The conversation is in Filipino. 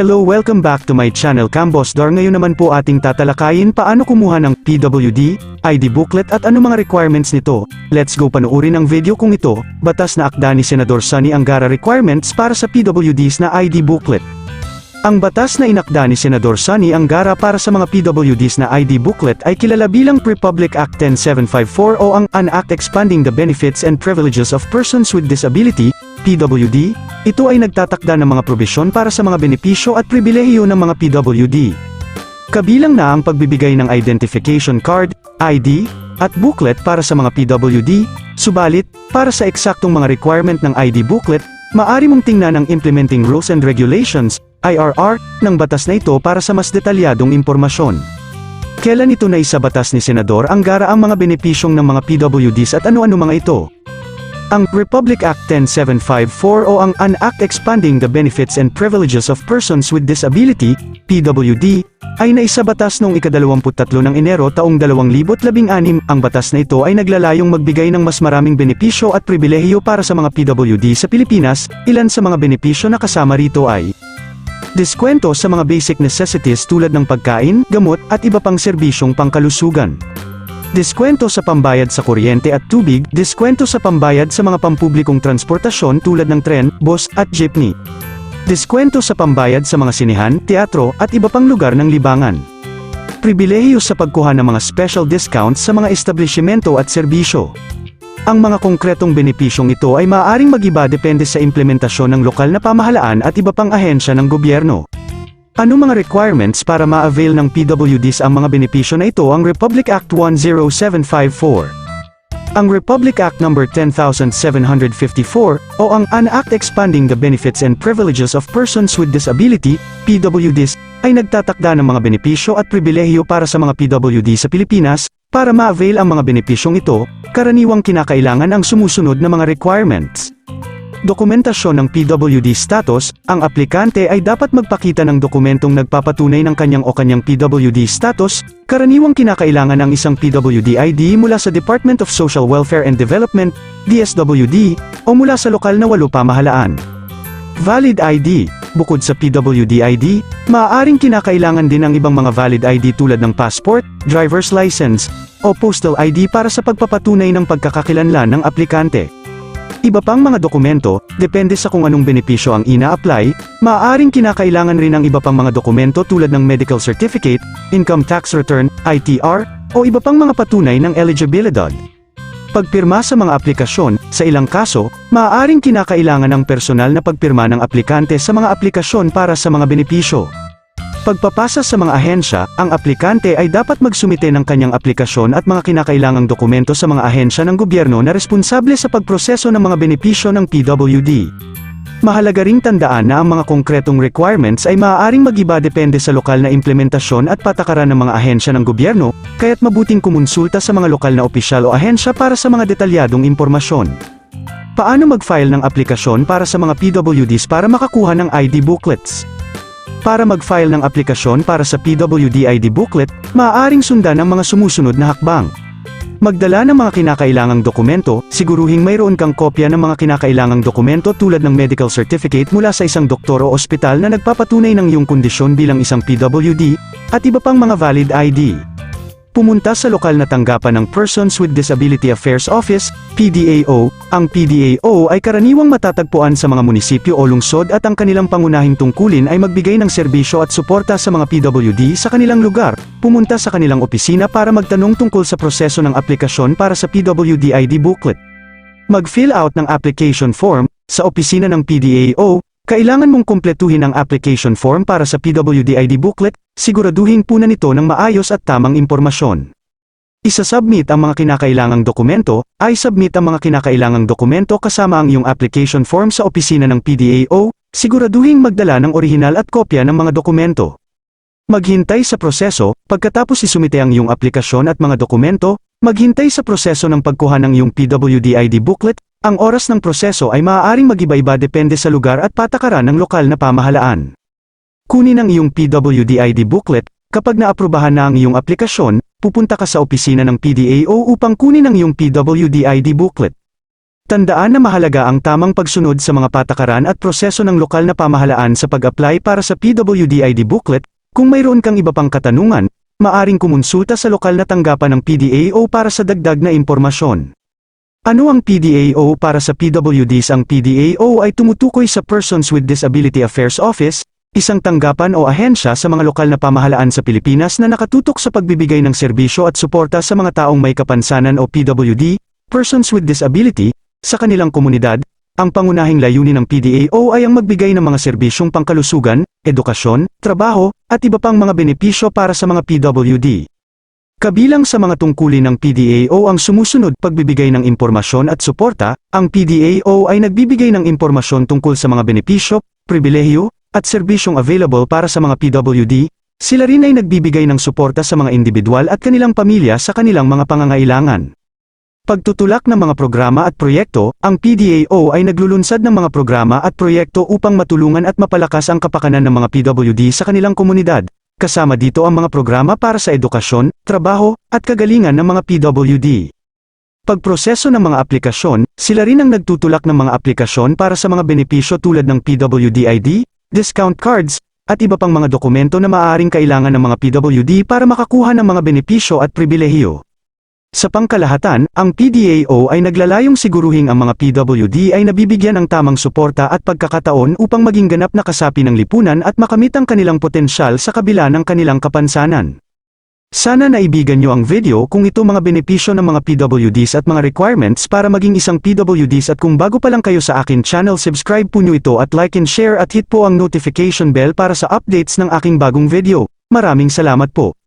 Hello welcome back to my channel Cambos Dar ngayon naman po ating tatalakayin paano kumuha ng PWD, ID booklet at ano mga requirements nito. Let's go panuorin ang video kung ito, batas na akda ni Senador Sunny Angara requirements para sa PWDs na ID booklet. Ang batas na inakda ni Senador Sunny Angara para sa mga PWDs na ID booklet ay kilala bilang Republic Act 10754 o ang An Act Expanding the Benefits and Privileges of Persons with Disability, PWD. Ito ay nagtatakda ng mga probisyon para sa mga benepisyo at pribilehiyo ng mga PWD. Kabilang na ang pagbibigay ng identification card, ID, at booklet para sa mga PWD, subalit, para sa eksaktong mga requirement ng ID booklet, maari mong tingnan ang Implementing Rules and Regulations, IRR, ng batas na ito para sa mas detalyadong impormasyon. Kailan ito na isa batas ni Senador Angara ang mga benepisyong ng mga PWDs at ano-ano mga ito? Ang Republic Act 10754 o ang An Act Expanding the Benefits and Privileges of Persons with Disability, PWD, ay naisabatas noong ikadalawamput-tatlo ng Enero taong 2016. Ang batas na ito ay naglalayong magbigay ng mas maraming benepisyo at pribilehiyo para sa mga PWD sa Pilipinas, ilan sa mga benepisyo na kasama rito ay Diskwento sa mga basic necessities tulad ng pagkain, gamot, at iba pang serbisyong pangkalusugan. Diskwento sa pambayad sa kuryente at tubig, diskwento sa pambayad sa mga pampublikong transportasyon tulad ng tren, bus, at jeepney. Diskwento sa pambayad sa mga sinihan, teatro, at iba pang lugar ng libangan. Pribilehiyo sa pagkuha ng mga special discounts sa mga establishmento at serbisyo. Ang mga konkretong benepisyong ito ay maaaring magiba depende sa implementasyon ng lokal na pamahalaan at iba pang ahensya ng gobyerno. Ano mga requirements para ma-avail ng PWDs ang mga benepisyo na ito ang Republic Act 10754? Ang Republic Act No. 10754, o ang An Act Expanding the Benefits and Privileges of Persons with Disability, PWDs, ay nagtatakda ng mga benepisyo at pribilehiyo para sa mga PWD sa Pilipinas, para ma-avail ang mga benepisyong ito, karaniwang kinakailangan ang sumusunod na mga requirements. Dokumentasyon ng PWD status, ang aplikante ay dapat magpakita ng dokumentong nagpapatunay ng kanyang o kanyang PWD status, karaniwang kinakailangan ang isang PWD ID mula sa Department of Social Welfare and Development, DSWD, o mula sa lokal na walo pamahalaan. Valid ID, bukod sa PWD ID, maaaring kinakailangan din ang ibang mga valid ID tulad ng passport, driver's license, o postal ID para sa pagpapatunay ng pagkakakilanlan ng aplikante. Iba pang mga dokumento, depende sa kung anong benepisyo ang ina-apply, maaaring kinakailangan rin ang iba pang mga dokumento tulad ng medical certificate, income tax return, ITR, o iba pang mga patunay ng eligibilidad. Pagpirma sa mga aplikasyon, sa ilang kaso, maaaring kinakailangan ang personal na pagpirma ng aplikante sa mga aplikasyon para sa mga benepisyo. Pagpapasa sa mga ahensya, ang aplikante ay dapat magsumite ng kanyang aplikasyon at mga kinakailangang dokumento sa mga ahensya ng gobyerno na responsable sa pagproseso ng mga benepisyo ng PWD. Mahalaga ring tandaan na ang mga konkretong requirements ay maaaring magiba depende sa lokal na implementasyon at patakaran ng mga ahensya ng gobyerno, kaya't mabuting kumonsulta sa mga lokal na opisyal o ahensya para sa mga detalyadong impormasyon. Paano mag-file ng aplikasyon para sa mga PWDs para makakuha ng ID booklets? Para mag-file ng aplikasyon para sa PWD ID booklet, maaaring sundan ang mga sumusunod na hakbang. Magdala ng mga kinakailangang dokumento, siguruhing mayroon kang kopya ng mga kinakailangang dokumento tulad ng medical certificate mula sa isang doktor o ospital na nagpapatunay ng iyong kondisyon bilang isang PWD, at iba pang mga valid ID. Pumunta sa lokal na tanggapan ng Persons with Disability Affairs Office, PDAO. Ang PDAO ay karaniwang matatagpuan sa mga munisipyo o lungsod at ang kanilang pangunahing tungkulin ay magbigay ng serbisyo at suporta sa mga PWD sa kanilang lugar. Pumunta sa kanilang opisina para magtanong tungkol sa proseso ng aplikasyon para sa PWD ID booklet. Mag-fill out ng application form sa opisina ng PDAO. Kailangan mong kumpletuhin ang application form para sa PWD ID booklet, siguraduhin punan ito ng maayos at tamang impormasyon. Isa-submit ang mga kinakailangang dokumento, ay submit ang mga kinakailangang dokumento kasama ang iyong application form sa opisina ng PDAO, siguraduhin magdala ng orihinal at kopya ng mga dokumento. Maghintay sa proseso, pagkatapos isumite ang iyong aplikasyon at mga dokumento, maghintay sa proseso ng pagkuha ng iyong PWD ID booklet, ang oras ng proseso ay maaaring mag-iba-iba depende sa lugar at patakaran ng lokal na pamahalaan. Kunin ang iyong PWD ID booklet, kapag naaprubahan na ang iyong aplikasyon, pupunta ka sa opisina ng PDAO upang kunin ang iyong PWD ID booklet. Tandaan na mahalaga ang tamang pagsunod sa mga patakaran at proseso ng lokal na pamahalaan sa pag-apply para sa PWD ID booklet. Kung mayroon kang iba pang katanungan, maaring kumonsulta sa lokal na tanggapan ng PDAO para sa dagdag na impormasyon. Ano ang PDAO para sa PWDs? Ang PDAO ay tumutukoy sa Persons with Disability Affairs Office, isang tanggapan o ahensya sa mga lokal na pamahalaan sa Pilipinas na nakatutok sa pagbibigay ng serbisyo at suporta sa mga taong may kapansanan o PWD, Persons with Disability, sa kanilang komunidad. Ang pangunahing layunin ng PDAO ay ang magbigay ng mga serbisyong pangkalusugan, edukasyon, trabaho, at iba pang mga benepisyo para sa mga PWD. Kabilang sa mga tungkulin ng PDAO ang sumusunod pagbibigay ng impormasyon at suporta, ang PDAO ay nagbibigay ng impormasyon tungkol sa mga benepisyo, pribilehiyo, at serbisyong available para sa mga PWD, sila rin ay nagbibigay ng suporta sa mga individual at kanilang pamilya sa kanilang mga pangangailangan. Pagtutulak ng mga programa at proyekto, ang PDAO ay naglulunsad ng mga programa at proyekto upang matulungan at mapalakas ang kapakanan ng mga PWD sa kanilang komunidad. Kasama dito ang mga programa para sa edukasyon, trabaho, at kagalingan ng mga PWD. Pagproseso ng mga aplikasyon, sila rin ang nagtutulak ng mga aplikasyon para sa mga benepisyo tulad ng PWD ID, discount cards, at iba pang mga dokumento na maaaring kailangan ng mga PWD para makakuha ng mga benepisyo at pribilehiyo. Sa pangkalahatan, ang PDAO ay naglalayong siguruhin ang mga PWD ay nabibigyan ng tamang suporta at pagkakataon upang maging ganap na kasapi ng lipunan at makamit ang kanilang potensyal sa kabila ng kanilang kapansanan. Sana naibigan nyo ang video kung ito mga benepisyo ng mga PWDs at mga requirements para maging isang PWDs at kung bago pa lang kayo sa akin channel subscribe po nyo ito at like and share at hit po ang notification bell para sa updates ng aking bagong video. Maraming salamat po.